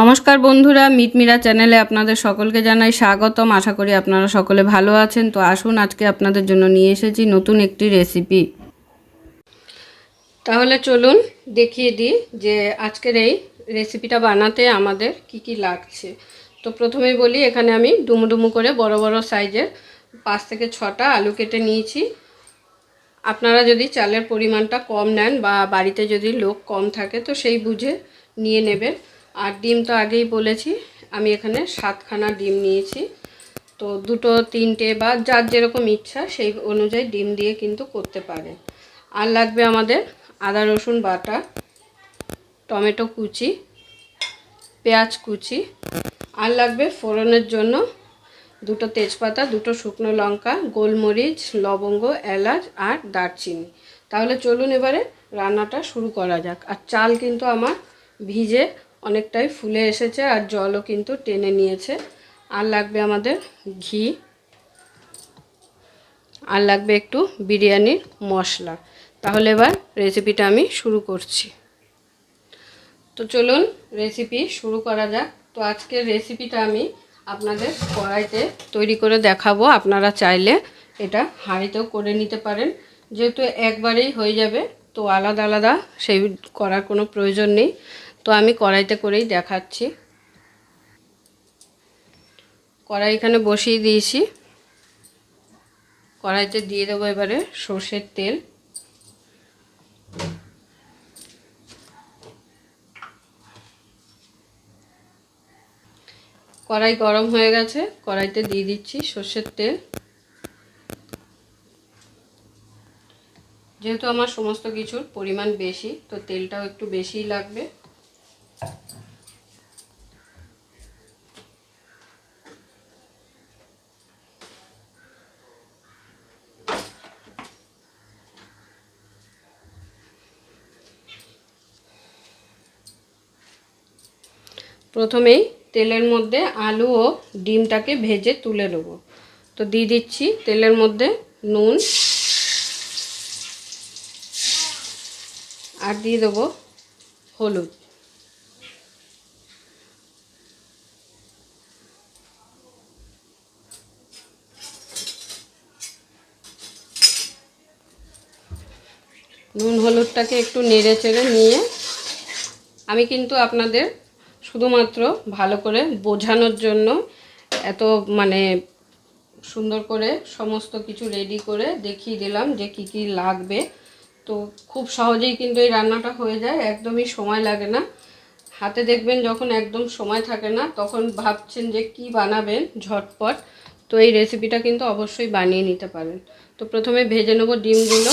নমস্কার বন্ধুরা মিটমিরা চ্যানেলে আপনাদের সকলকে জানাই স্বাগতম। আশা করি আপনারা সকলে ভালো আছেন। তো আসুন, আজকে আপনাদের জন্য নিয়ে এসেছি নতুন একটি রেসিপি তাহলে চলুন দেখিয়ে দিই যে আজকের এই রেসিপিটা বানাতে আমাদের কি কি লাগছে। তো প্রথমেই বলি, এখানে আমি ডুমু ডুমু করে বড় বড় সাইজের পাঁচ থেকে ছটা আলু কেটে নিয়েছি। আপনারা যদি চালের পরিমাণটা কম নেন বা বাড়িতে যদি লোক কম থাকে, তো সেই বুঝে নিয়ে নেবেন। আর ডিম তো আগেই বলেছি, আমি এখানে সাতখানা ডিম নিয়েছি। তো দুটো, তিনটে বা যার যেরকম ইচ্ছা সেই অনুযায়ী ডিম দিয়ে কিন্তু করতে পারেন। আর লাগবে আমাদের আদা, রসুন বাটা, টমেটো কুচি, পেঁয়াজ কুচি। আর লাগবে ফোড়নের জন্য দুটো তেজপাতা, দুটো শুকনো লঙ্কা, গোলমরিচ, লবঙ্গ, এলাচ আর দারচিনি। তাহলে চলুন এবারে রান্নাটা শুরু করা যাক। আর চাল কিন্তু আমার ভিজে অনেকটাই ফুলে এসেছে আর জলও কিন্তু টেনে নিয়েছে। আর লাগবে আমাদের ঘি। আর লাগবে একটু বিরিয়ানির মশলা। তাহলে এবার রেসিপিটা আমি শুরু করছি। তো চলুন রেসিপি শুরু করা যাক। তো আজকের রেসিপিটা আমি আপনাদের কড়াইতে তৈরি করে দেখাবো। আপনারা চাইলে এটা হাঁড়িতেও করে নিতে পারেন। যেহেতু একবারেই হয়ে যাবে, তো আলাদা আলাদা সেই করার কোনো প্রয়োজন নেই। তো আমি কড়াইতে করেই দেখাচ্ছি। কড়াই এখানে বসিয়ে দিয়েছি। কড়াইতে দিয়ে দেবো এবারে সর্ষের তেল। কড়াই গরম হয়ে গেছে, কড়াইতে দিয়ে দিচ্ছি সর্ষের তেল। যেহেতু আমার সমস্ত কিছুর পরিমাণ বেশি, তো তেলটাও একটু বেশিই লাগবে। প্রথমেই তেলের মধ্যে আলু ও ডিমটাকে ভেজে তুলে নেব। তো দিয়ে দিচ্ছি তেলের মধ্যে নুন। আর দিয়ে দেবো হলুদ। নুন হলুদটাকে একটু নেড়ে চেড়ে নিয়ে আমি কিন্তু আপনাদের শুধুমাত্র ভালো করে বোঝানোর জন্য এত মানে সুন্দর করে সমস্ত কিছু রেডি করে দেখিয়ে দিলাম যে কি কি লাগবে। তো খুব সহজেই কিন্তু এই রান্নাটা হয়ে যায়, একদমই সময় লাগে না। হাতে দেখবেন যখন একদম সময় থাকে না, তখন ভাবছেন যে কি বানাবেন ঝটপট। তো এই রেসিপিটা কিন্তু অবশ্যই বানিয়ে নিতে পারেন। তো প্রথমে ভেজে নেব ডিমগুলো।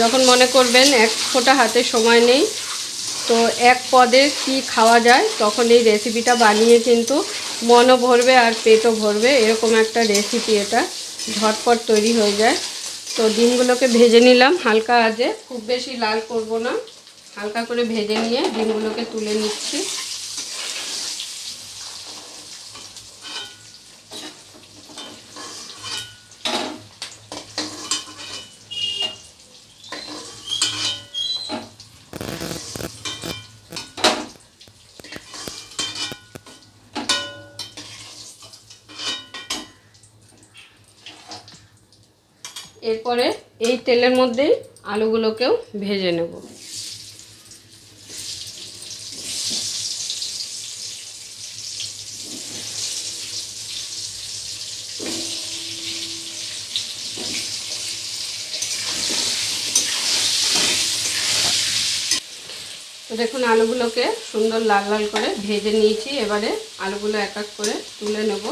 যখন মনে করবেন এক ফোঁটা হাতে সময় নেই, তো এক পদে কি খাওয়া যায়, তখন এই রেসিপিটা বানিয়ে কিন্তু মনও ভরবে আর পেটও ভরবে। এরকম একটা রেসিপি এটা। ঝটপট তৈরি হয়ে যায়। তো ডিমগুলোকে ভেজে নিলাম হালকা আজে খুব বেশি লাল করব না। হালকা করে ভেজে নিয়ে ডিমগুলোকে তুলে নিচ্ছি এরপরে এই তেলের মধ্যেই আলুগুলোকেও ভেজে নেব। দেখুন, আলুগুলোকে সুন্দর লাল লাল করে ভেজে নিয়েছি। এবারে আলুগুলো এক এক করে তুলে নেব।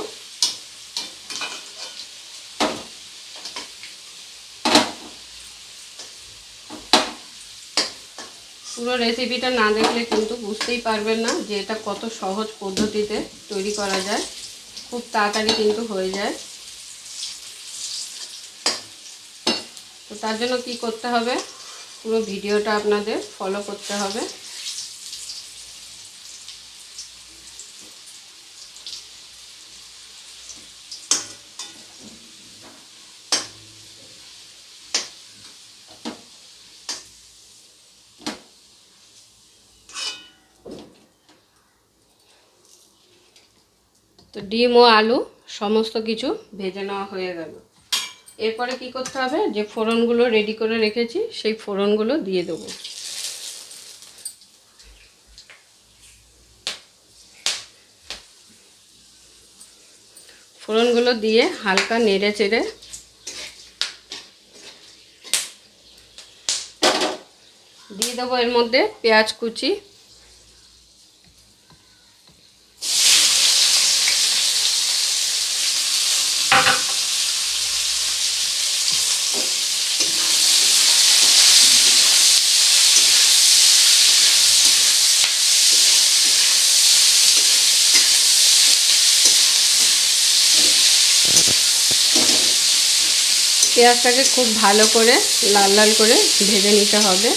পুরো রেসিপিটা না দেখলে কিন্তু বুঝতেই পারবেন না যে এটা কত সহজ পদ্ধতিতে তৈরি করা যায়। খুব তাড়াতাড়ি কিন্তু হয়ে যায়। তো তার জন্য কি করতে হবে? পুরো ভিডিওটা আপনাদের ফলো করতে হবে। ডিম ও আলু, সমস্ত কিছু ভেজে নেওয়া হয়ে গেল। এরপরে কি করতে হবে? যে ফোড়নগুলো রেডি করে রেখেছি, সেই ফোড়নগুলো দিয়ে দেবো। ফোড়নগুলো দিয়ে হালকা নেড়ে চেড়ে দিয়ে দেবো এর মধ্যে পেঁয়াজ কুচি পেঁয়াজটাকে খুব ভালো করে লাল লাল করে ভেজে নিতে হবে।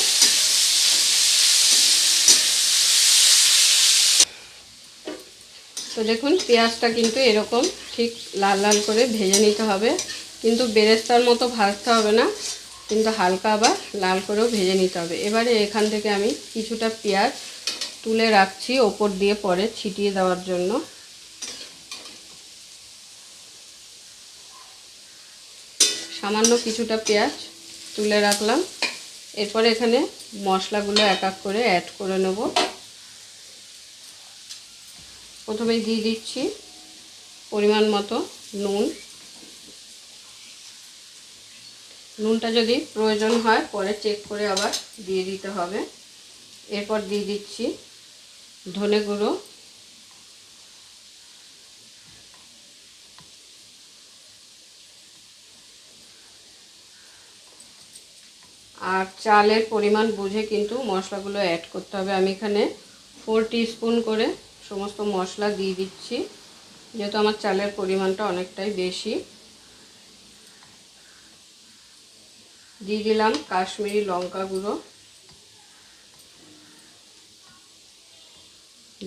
তো দেখুন, পেঁয়াজটা কিন্তু এরকম ঠিক লাল লাল করে ভেজে নিতে হবে। কিন্তু বেরেস্তার মতো ভাজতে হবে না, কিন্তু হালকা আবার লাল করেও ভেজে নিতে হবে। এবারে এখান থেকে আমি কিছুটা পেঁয়াজ তুলে রাখছি, ওপর দিয়ে পরে ছিটিয়ে দেওয়ার জন্য। সামান্য কিছুটা পেঁয়াজ তুলে রাখলাম। এরপরে এখানে মশলাগুলো এক এক করে অ্যাড করে নেব। প্রথমে দিয়ে দিচ্ছি পরিমাণ মতো নুন। নুনটা যদি প্রয়োজন হয় পরে চেক করে আবার দিয়ে দিতে হবে। এরপর দিয়ে দিচ্ছি ধনে গুঁড়ো। চালের পরিমাণ বুঝে কিন্তু মশলাগুলো অ্যাড করতে হবে। আমি এখানে ফোর স্পুন করে সমস্ত মশলা দিয়ে দিচ্ছি, যেহেতু আমার চালের পরিমাণটা অনেকটাই বেশি। দিয়ে দিলাম কাশ্মীরি লঙ্কা গুঁড়ো,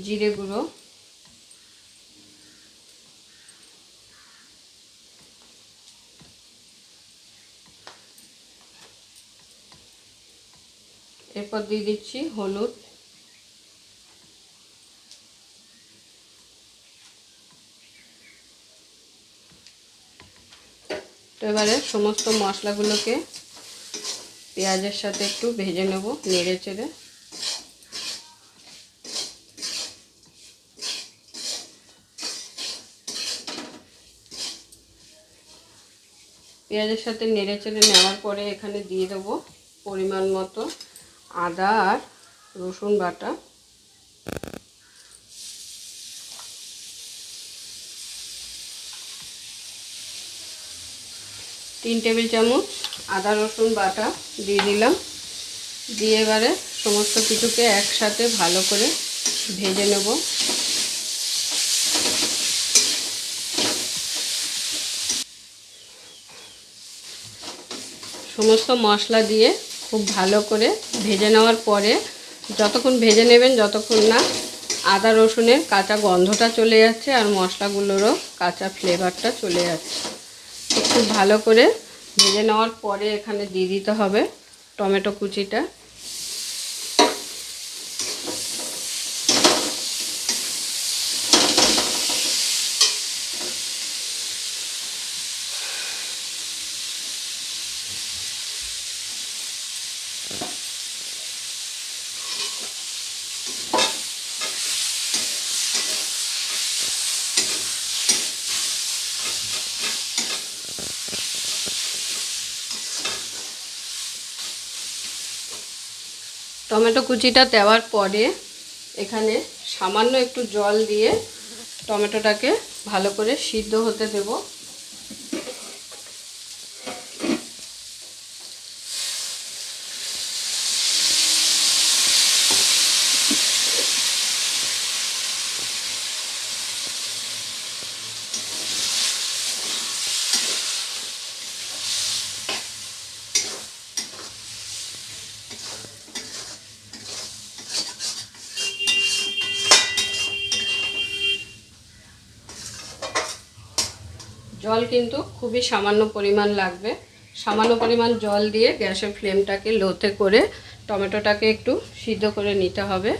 জিরে গুঁড়ো এরপর দিয়ে দিচ্ছি হলুদ। তো এবারে সমস্ত মশলাগুলোকে পেঁয়াজের সাথে একটু ভেজে নেব নেড়ে চেড়ে। পেঁয়াজের সাথে নেড়ে চেড়ে নেওয়ার পরে এখানে দিয়ে দেবো পরিমাণ মতো আদা আর রসুন বাটা। তিন টেবিল চামচ আদা রসুন বাটা দিয়ে দিলাম। দিয়ে এবারে সমস্ত কিছুকে একসাথে ভালো করে ভেজে নেব। সমস্ত মশলা দিয়ে খুব ভালো করে ভেজে নেওয়ার পরে যতক্ষণ ভেজে নেবেন যতক্ষণ না আদা রসুনের কাঁচা গন্ধটা চলে যাচ্ছে আর মশলাগুলোরও কাঁচা ফ্লেভারটা চলে যাচ্ছে। খুব ভালো করে ভেজে নেওয়ার পরে এখানে দিয়ে দিতে হবে টমেটো কুচিটা। টমেটো কুচিটা দেওয়ার পরে এখানে সামান্য একটু জল দিয়ে টমেটোটাকে ভালো করে সিদ্ধ হতে দেব। জল কিন্তু খুবই সামান্য পরিমাণ লাগবে। সামান্য পরিমাণ জল দিয়ে গ্যাসের ফ্লেমটাকে লোতে করে টমেটোটাকে একটু সিদ্ধ করে নিতে হবে।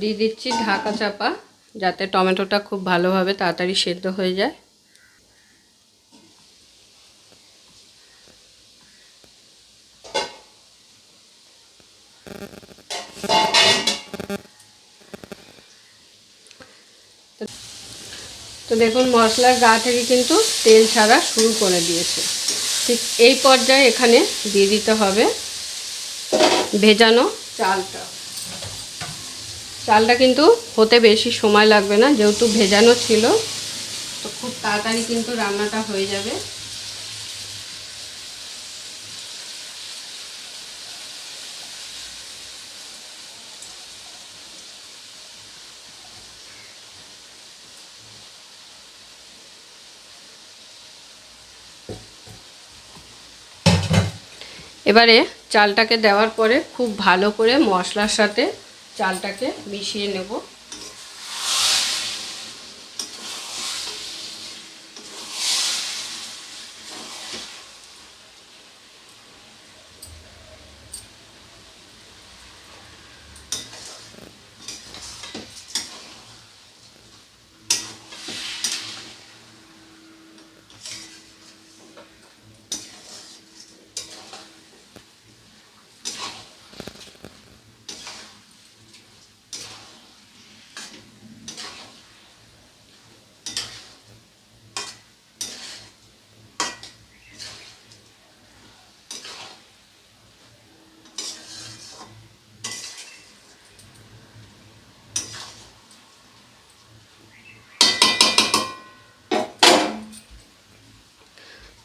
দিয়ে দিচ্ছি ঢাকা চাপা, যাতে টমেটোটা খুব ভালোভাবে তাড়াতাড়ি সেদ্ধ হয়ে যায়। তো দেখুন, মশলার গা থেকে কিন্তু তেল ছাড়া শুরু করে দিয়েছে। ঠিক এই পর্যায়ে এখানে দিয়ে দিতে হবে ভেজানো চালটা। চালটা কিন্তু হতে বেশি সময় লাগবে না, যেহেতু ভেজানো ছিল। তো খুব তাড়াতাড়ি কিন্তু রান্নাটা হয়ে যাবে। এবারে চালটাকে দেওয়ার পরে খুব ভালো করে মশলার সাথে চালটাকে মিশিয়ে নেব।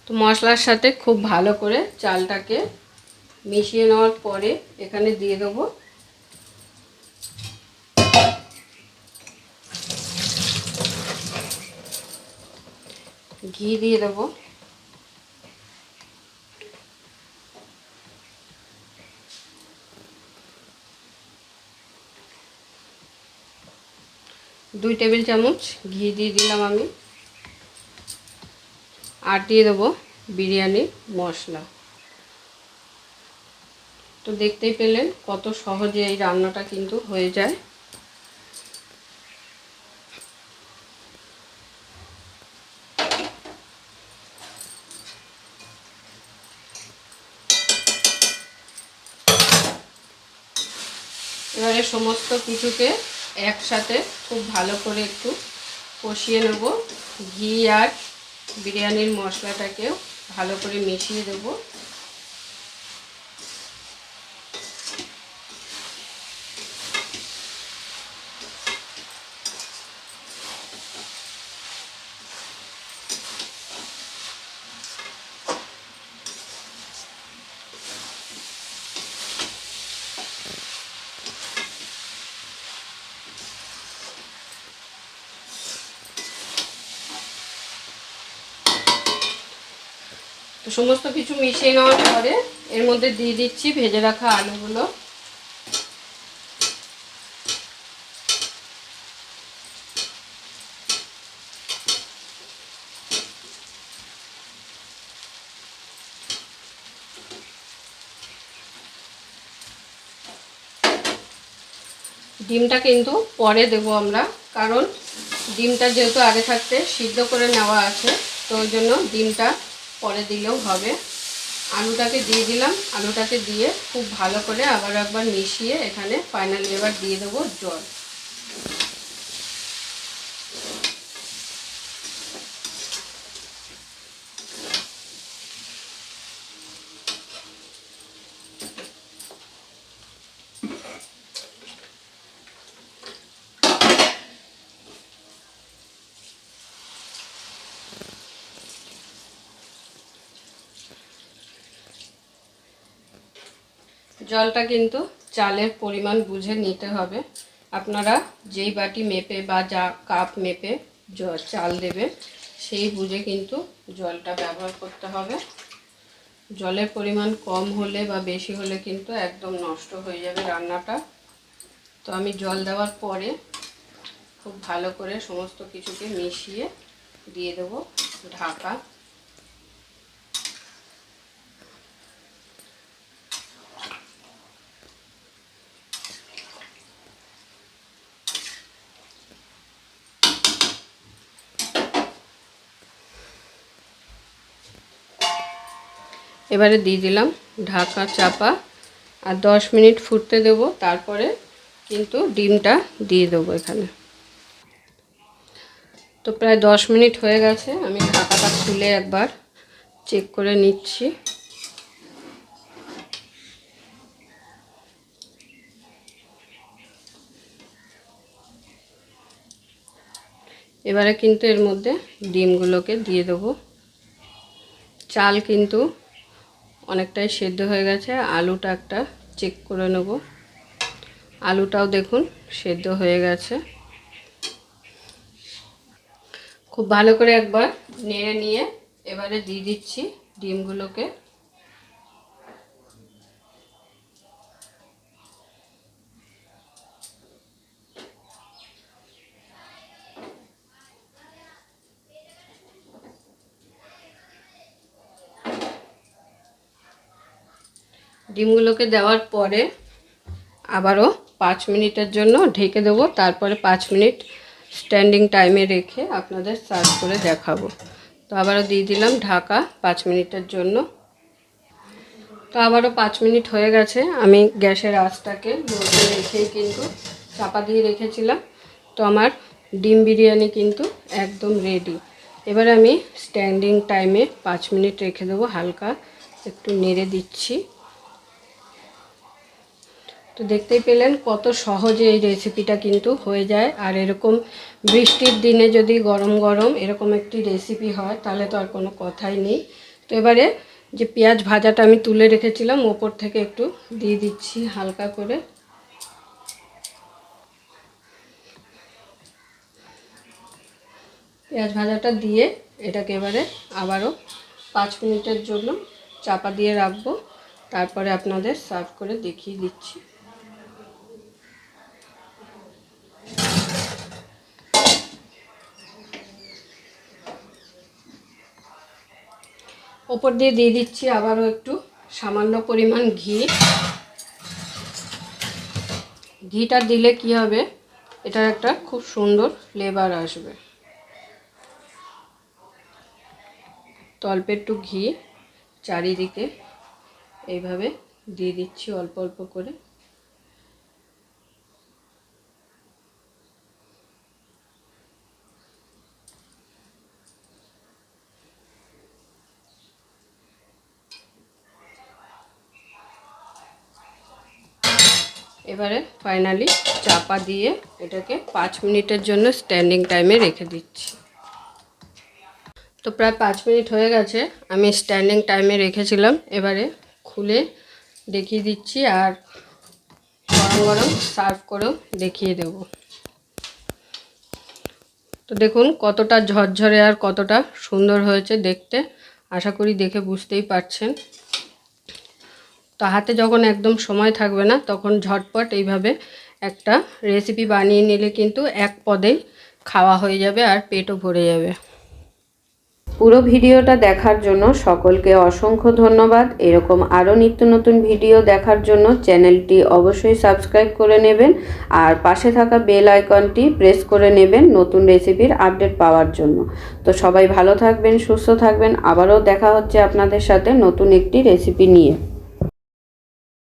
তো মশলার সাথে খুব ভালো করে চালটাকে মিশিয়ে নেওয়ার পরে এখানে দিয়ে দেবো ঘি দিয়ে দেবো। দুই টেবিল চামচ ঘি দিয়ে দিলাম আমি। আর দিয়ে দেবো বিরিয়ানি মশলা। তো দেখতেই পেলেন কত সহজে এই রান্নাটা কিন্তু হয়ে যায়। এবারে সমস্ত কিছুকে একসাথে খুব ভালো করে একটু কষিয়ে নেব। ঘি আর বিরিয়ানির মশলাটাকেও ভালো করে মিশিয়ে দেব। সমস্ত কিছু মিশিয়ে নেওয়ার পরে এর মধ্যে দিয়ে দিচ্ছি ভেজে রাখা আলুগুলো। ডিমটা কিন্তু পরে দেব আমরা, কারণ ডিমটা যেহেতু আগে থাকতে সিদ্ধ করে নেওয়া আছে, তো ওই জন্য ডিমটা পরে দিলেও হবে। আলুটাকে দিয়ে দিলাম। আলুটাকে দিয়ে খুব ভালো করে আবার একবার মিশিয়ে এখানে ফাইনালি এবার দিয়ে দেবো জল। জলটা কিন্তু চালের পরিমাণ বুঝে নিতে হবে। আপনারা যেই বাটি মেপে বা যা কাপ মেপে চাল দেবে, সেই বুঝে কিন্তু জলটা ব্যবহার করতে হবে। জলের পরিমাণ কম হলে বা বেশি হলে কিন্তু একদম নষ্ট হয়ে যাবে রান্নাটা। তো আমি জল দেওয়ার পরে খুব ভালো করে সমস্ত কিছুকে মিশিয়ে দিয়ে দেবো ঢাকা। এবারে দিয়ে দিলাম ঢাকা চাপা আর দশ মিনিট ফুটতে দেবো, তারপরে কিন্তু ডিমটা দিয়ে দেবো এখানে। তো প্রায় দশ মিনিট হয়ে গেছে, আমি ঢাকাটা খুলে একবার চেক করে নিচ্ছি। এবারে কিন্তু এর মধ্যে ডিমগুলোকে দিয়ে দেবো। চাল কিন্তু অনেকটাই সেদ্ধ হয়ে গেছে। আলুটা একটা চেক করে নেব। আলুটাও দেখুন সেদ্ধ হয়ে গেছে। খুব ভালো করে একবার নেড়ে নিয়ে এবারে দিয়ে দিচ্ছি ডিমগুলোকে। ডিমগুলোকে দেওয়ার পরে আবারও পাঁচ মিনিটের জন্য ঢেকে দেবো। তারপরে পাঁচ মিনিট স্ট্যান্ডিং টাইমে রেখে আপনাদের সার্ভ করে দেখাবো। তো আবারও দিয়ে দিলাম ঢাকা পাঁচ মিনিটের জন্য। তো আবারও পাঁচ মিনিট হয়ে গেছে। আমি গ্যাসের আঁচটাকে লোতে রেখেই কিন্তু চাপা দিয়ে রেখেছিলাম। তো আমার ডিম বিরিয়ানি কিন্তু একদম রেডি এবার আমি স্ট্যান্ডিং টাইমে পাঁচ মিনিট রেখে দেবো। হালকা একটু নেড়ে দিচ্ছি। তো দেখতেই পেলেন কত সহজে এই রেসিপিটা কিন্তু হয়ে যায়। আর এরকম বৃষ্টির দিনে যদি গরম গরম এরকম একটি রেসিপি হয়, তাহলে তো আর কোনো কথাই নেই। তো এবারে যে পেঁয়াজ ভাজাটা আমি তুলে রেখেছিলাম, ওপর থেকে একটু দিয়ে দিচ্ছি হালকা করে। পেঁয়াজ ভাজাটা দিয়ে এটাকে এবারে আবারও পাঁচ মিনিটের জন্য চাপা দিয়ে রাখব। তারপরে আপনাদের সার্ভ করে দেখিয়ে দিচ্ছি। ওপর দিয়ে দিয়ে দিচ্ছি আবারও একটু সামান্য পরিমাণ ঘি। ঘিটা দিলে কি হবে? এটার একটা খুব সুন্দর ফ্লেভার আসবে। তো একটু ঘি চারিদিকে এইভাবে দিয়ে দিচ্ছি অল্প অল্প করে। এবারে ফাইনালি চাপা দিয়ে এটাকে পাঁচ মিনিটের জন্য স্ট্যান্ডিং টাইমে রেখে দিচ্ছি। তো প্রায় পাঁচ মিনিট হয়ে গেছে, আমি স্ট্যান্ডিং টাইমে রেখেছিলাম। এবারে খুলে দেখিয়ে দিচ্ছি আর গরম গরম সার্ভ করেও দেখিয়ে দেব। তো দেখুন কতটা ঝরঝরে আর কতটা সুন্দর হয়েছে দেখতে, আশা করি দেখে বুঝতেই পারছেন। তো হাতে যখন একদম সময় থাকবে না, তখন ঝটপট এইভাবে একটা রেসিপি বানিয়ে নিলে কিন্তু এক পদেই খাওয়া হয়ে যাবে আর পেটও ভরে যাবে। পুরো ভিডিওটা দেখার জন্য সকলকে অসংখ্য ধন্যবাদ। এরকম আরও নিত্য নতুন ভিডিও দেখার জন্য চ্যানেলটি অবশ্যই সাবস্ক্রাইব করে নেবেন আর পাশে থাকা বেল আইকনটি প্রেস করে নেবেন নতুন রেসিপির আপডেট পাওয়ার জন্য। তো সবাই ভালো থাকবেন, সুস্থ থাকবেন। আবারও দেখা হচ্ছে আপনাদের সাথে নতুন একটি রেসিপি নিয়ে।